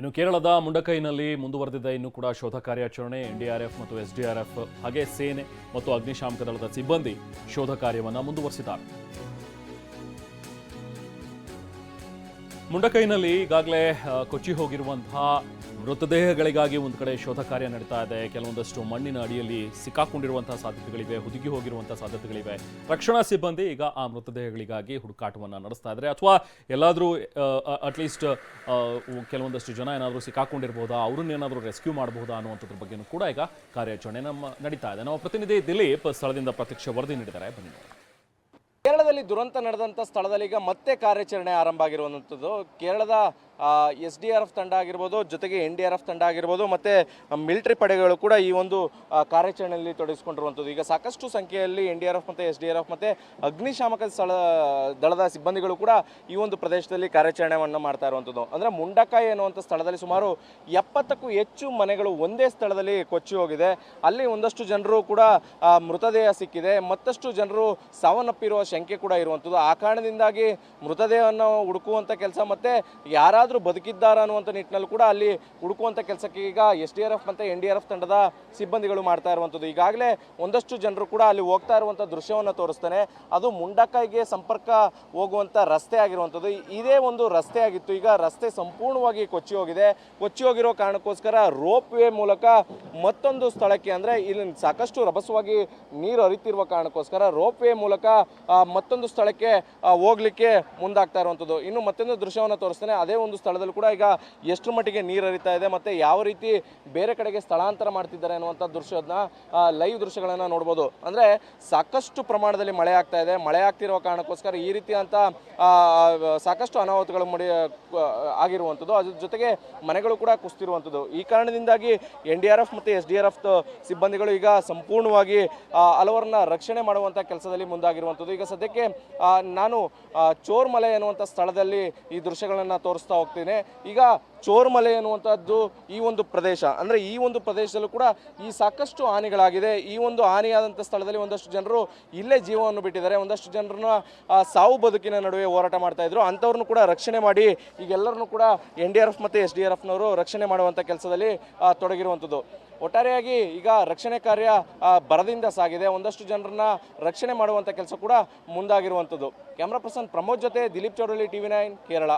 ಇನ್ನು ಕೇರಳದ ಮುಂಡಕೈನಲ್ಲಿ ಮುಂದುವರೆದಿದ್ದ ಇನ್ನೂ ಕೂಡ ಶೋಧ ಕಾರ್ಯಾಚರಣೆ, ಎನ್ಡಿಆರ್ಎಫ್ ಮತ್ತು ಎಸ್ಡಿಆರ್ಎಫ್, ಹಾಗೆ ಸೇನೆ ಮತ್ತು ಅಗ್ನಿಶಾಮಕ ದಳದ ಸಿಬ್ಬಂದಿ ಶೋಧ ಕಾರ್ಯವನ್ನು ಮುಂದುವರೆಸಿದ್ದಾರೆ. ಮುಂಡಕೈನಲ್ಲಿ ಈಗಾಗಲೇ ಕೊಚ್ಚಿ ಹೋಗಿರುವಂತಹ ಮೃತದೇಹಗಳಿಗಾಗಿ ಒಂದು ಕಡೆ ಶೋಧ ಕಾರ್ಯ ನಡೀತಾ ಇದೆ. ಕೆಲವೊಂದಷ್ಟು ಮಣ್ಣಿನ ಅಡಿಯಲ್ಲಿ ಸಿಕ್ಕಾಕೊಂಡಿರುವಂತಹ ಸಾಧ್ಯತೆಗಳಿವೆ, ಹುದುಗಿ ಹೋಗಿರುವಂತಹ ಸಾಧ್ಯತೆಗಳಿವೆ. ರಕ್ಷಣಾ ಸಿಬ್ಬಂದಿ ಈಗ ಆ ಮೃತದೇಹಗಳಿಗಾಗಿ ಹುಡುಕಾಟವನ್ನು ನಡೆಸ್ತಾ ಇದ್ದಾರೆ. ಅಥವಾ ಎಲ್ಲಾದರೂ ಅಟ್ಲೀಸ್ಟ್ ಕೆಲವೊಂದಷ್ಟು ಜನ ಏನಾದರೂ ಸಿಕ್ಕಾಕೊಂಡಿರ್ಬೋದಾ? ಅವ್ರನ್ನ ಏನಾದರೂ ರೆಸ್ಕ್ಯೂ ಮಾಡಬಹುದಾ ಅನ್ನುವಂಥದ್ರ ಬಗ್ಗೆನೂ ಕೂಡ ಈಗ ಕಾರ್ಯಾಚರಣೆ ನಮ್ಮ, ನಡೀತಾ ಇದೆ. ನಮ್ಮ ಪ್ರತಿನಿಧಿ ದಿಲೀಪ್ ಸ್ಥಳದಿಂದ ಪ್ರತ್ಯಕ್ಷ ವರದಿ ನೀಡಿದ್ದಾರೆ. ಬನ್ನಿ. ಕೇರಳದಲ್ಲಿ ದುರಂತ ನಡೆದಂಥ ಸ್ಥಳದಲ್ಲಿ ಈಗ ಮತ್ತೆ ಕಾರ್ಯಾಚರಣೆ ಆರಂಭ ಆಗಿರುವಂಥದ್ದು. ಕೇರಳದ ಎಸ್ ಡಿ ಆರ್ ಎಫ್ ತಂಡ ಆಗಿರ್ಬೋದು, ಜೊತೆಗೆ ಎನ್ ಡಿ ಆರ್ ಎಫ್ ತಂಡ ಆಗಿರ್ಬೋದು, ಮತ್ತು ಮಿಲಿಟರಿ ಪಡೆಗಳು ಕೂಡ ಈ ಒಂದು ಕಾರ್ಯಾಚರಣೆಯಲ್ಲಿ ತೊಡಗಿಸಿಕೊಂಡಿರುವಂಥದ್ದು. ಈಗ ಸಾಕಷ್ಟು ಸಂಖ್ಯೆಯಲ್ಲಿ ಎನ್ ಡಿ ಆರ್ ಎಫ್ ಮತ್ತು ಎಸ್ ಡಿ ಆರ್ ಎಫ್ ಮತ್ತು ಅಗ್ನಿಶಾಮಕ ಸ್ಥಳ, ದಳದ ಸಿಬ್ಬಂದಿಗಳು ಕೂಡ ಈ ಒಂದು ಪ್ರದೇಶದಲ್ಲಿ ಕಾರ್ಯಾಚರಣೆಯನ್ನು ಮಾಡ್ತಾ ಇರುವಂಥದ್ದು. ಅಂದರೆ ಮುಂಡಕಾಯಿ ಅನ್ನುವಂಥ ಸ್ಥಳದಲ್ಲಿ ಸುಮಾರು ಎಪ್ಪತ್ತಕ್ಕೂ ಹೆಚ್ಚು ಮನೆಗಳು ಒಂದೇ ಸ್ಥಳದಲ್ಲಿ ಕೊಚ್ಚಿ ಹೋಗಿದೆ. ಅಲ್ಲಿ ಒಂದಷ್ಟು ಜನರು ಕೂಡ ಮೃತದೇಹ ಸಿಕ್ಕಿದೆ. ಮತ್ತಷ್ಟು ಜನರು ಸಾವನ್ನಪ್ಪಿರುವ ಶಂಕೆ ಕೂಡ ಇರುವಂಥದ್ದು. ಆ ಕಾರಣದಿಂದಾಗಿ ಮೃತದೇಹವನ್ನು ಹುಡುಕುವಂಥ ಕೆಲಸ ಮತ್ತೆ ಯಾರಾದರೂ ಬದುಕಿದ್ದಾರ ಅನ್ನುವಂಥ ನಿಟ್ಟಿನಲ್ಲಿ ಕೂಡ ಅಲ್ಲಿ ಹುಡುಕುವಂಥ ಕೆಲಸಕ್ಕೆ ಈಗ ಎಸ್ ಡಿ ಆರ್ ಎಫ್ ಮತ್ತು ಎನ್ ಡಿ ಆರ್ ಎಫ್ ತಂಡದ ಸಿಬ್ಬಂದಿಗಳು ಮಾಡ್ತಾ ಇರುವಂಥದ್ದು. ಈಗಾಗಲೇ ಒಂದಷ್ಟು ಜನರು ಕೂಡ ಅಲ್ಲಿ ಹೋಗ್ತಾ ಇರುವಂಥ ದೃಶ್ಯವನ್ನು ತೋರಿಸ್ತಾನೆ. ಅದು ಮುಂಡಕಾಯಿಗೆ ಸಂಪರ್ಕ ಹೋಗುವಂಥ ರಸ್ತೆ ಆಗಿರುವಂಥದ್ದು. ಇದೇ ಒಂದು ರಸ್ತೆ ಆಗಿತ್ತು. ಈಗ ರಸ್ತೆ ಸಂಪೂರ್ಣವಾಗಿ ಕೊಚ್ಚಿ ಹೋಗಿದೆ. ಕೊಚ್ಚಿ ಹೋಗಿರೋ ಕಾರಣಕ್ಕೋಸ್ಕರ ರೋಪ್ ವೇ ಮೂಲಕ ಮತ್ತೊಂದು ಸ್ಥಳಕ್ಕೆ ಅಂದರೆ ಇಲ್ಲಿ ಸಾಕಷ್ಟು ರಭಸವಾಗಿ ನೀರು ಹರಿತಿರುವ ಕಾರಣಕ್ಕೋಸ್ಕರ ರೋಪ್ ವೇ ಮೂಲಕ ಮತ್ತೊಂದು ಸ್ಥಳಕ್ಕೆ ಹೋಗ್ಲಿಕ್ಕೆ ಮುಂದಾಗ್ತಾ ಇರುವಂಥದ್ದು. ಇನ್ನು ಮತ್ತೊಂದು ದೃಶ್ಯವನ್ನು ತೋರಿಸ್ತಾನೆ. ಅದೇ ಒಂದು ಸ್ಥಳದಲ್ಲಿ ಕೂಡ ಈಗ ಎಷ್ಟು ಮಟ್ಟಿಗೆ ನೀರು ಹರಿತಾ ಇದೆ ಮತ್ತೆ ಯಾವ ರೀತಿ ಬೇರೆ ಕಡೆಗೆ ಸ್ಥಳಾಂತರ ಮಾಡ್ತಿದ್ದಾರೆ ಅನ್ನುವಂಥ ದೃಶ್ಯದನ್ನ ಲೈವ್ ದೃಶ್ಯಗಳನ್ನು ನೋಡ್ಬೋದು. ಅಂದರೆ ಸಾಕಷ್ಟು ಪ್ರಮಾಣದಲ್ಲಿ ಮಳೆ ಆಗ್ತಾ ಇದೆ. ಮಳೆ ಆಗ್ತಿರುವ ಕಾರಣಕ್ಕೋಸ್ಕರ ಈ ರೀತಿಯಂಥ ಸಾಕಷ್ಟು ಅನಾಹುತಗಳು ಮಡಿ ಆಗಿರುವಂಥದ್ದು. ಅದ್ರ ಜೊತೆಗೆ ಮನೆಗಳು ಕೂಡ ಕುಸಿತಿರುವಂಥದ್ದು. ಈ ಕಾರಣದಿಂದಾಗಿ ಎನ್ ಡಿ ಆರ್ ಎಫ್ ಮತ್ತು ಎಸ್ ಡಿ ಆರ್ ಎಫ್ ಸಿಬ್ಬಂದಿಗಳು ಈಗ ಸಂಪೂರ್ಣವಾಗಿ ಹಲವರನ್ನ ರಕ್ಷಣೆ ಮಾಡುವಂಥ ಕೆಲಸದಲ್ಲಿ ಮುಂದಾಗಿರುವಂಥದ್ದು. ಈಗ ಸದ್ಯಕ್ಕೆ ನಾನು ಚೋರ್ ಚೋರ್ಮಲೆ ಎನ್ನುವಂಥ ಸ್ಥಳದಲ್ಲಿ ಈ ದೃಶ್ಯಗಳನ್ನು ತೋರಿಸ್ತಾ ಹೋಗ್ತೀನಿ. ಈಗ ಚೋರ್ಮಲೆ ಎನ್ನುವಂಥದ್ದು ಈ ಒಂದು ಪ್ರದೇಶ, ಅಂದರೆ ಈ ಒಂದು ಪ್ರದೇಶದಲ್ಲೂ ಕೂಡ ಈ ಸಾಕಷ್ಟು ಹಾನಿಗಳಾಗಿದೆ ಈ ಒಂದು ಹಾನಿಯಾದಂಥ ಸ್ಥಳದಲ್ಲಿ ಒಂದಷ್ಟು ಜನರು ಇಲ್ಲೇ ಜೀವವನ್ನು ಬಿಟ್ಟಿದ್ದಾರೆ. ಒಂದಷ್ಟು ಜನರನ್ನ ಸಾವು ಬದುಕಿನ ನಡುವೆ ಹೋರಾಟ ಮಾಡ್ತಾ ಇದ್ರು. ಅಂಥವ್ರನ್ನು ಕೂಡ ರಕ್ಷಣೆ ಮಾಡಿ, ಈಗೆಲ್ಲರನ್ನು ಕೂಡ ಎನ್ ಡಿ ಆರ್ ಎಫ್ ಮತ್ತು ಎಸ್ ಡಿ ಆರ್ ಎಫ್ನವರು ರಕ್ಷಣೆ ಮಾಡುವಂಥ ಕೆಲಸದಲ್ಲಿ ತೊಡಗಿರುವಂಥದ್ದು. ಒಟ್ಟಾರೆಯಾಗಿ ಈಗ ರಕ್ಷಣೆ ಕಾರ್ಯ ಬರದಿಂದ ಸಾಗಿದೆ. ಒಂದಷ್ಟು ಜನರನ್ನ ರಕ್ಷಣೆ ಮಾಡುವಂಥ ಕೆಲಸ ಕೂಡ ಮುಂದಾಗಿರುವಂಥದ್ದು. ಕ್ಯಾಮ್ರಾ ಪರ್ಸನ್ ಪ್ರಮೋದ್ ಜೊತೆ ದಿಲೀಪ್ ಚೌಡಳ್ಳಿ ಟಿವಿ ನೈನ್, ಕೇರಳ.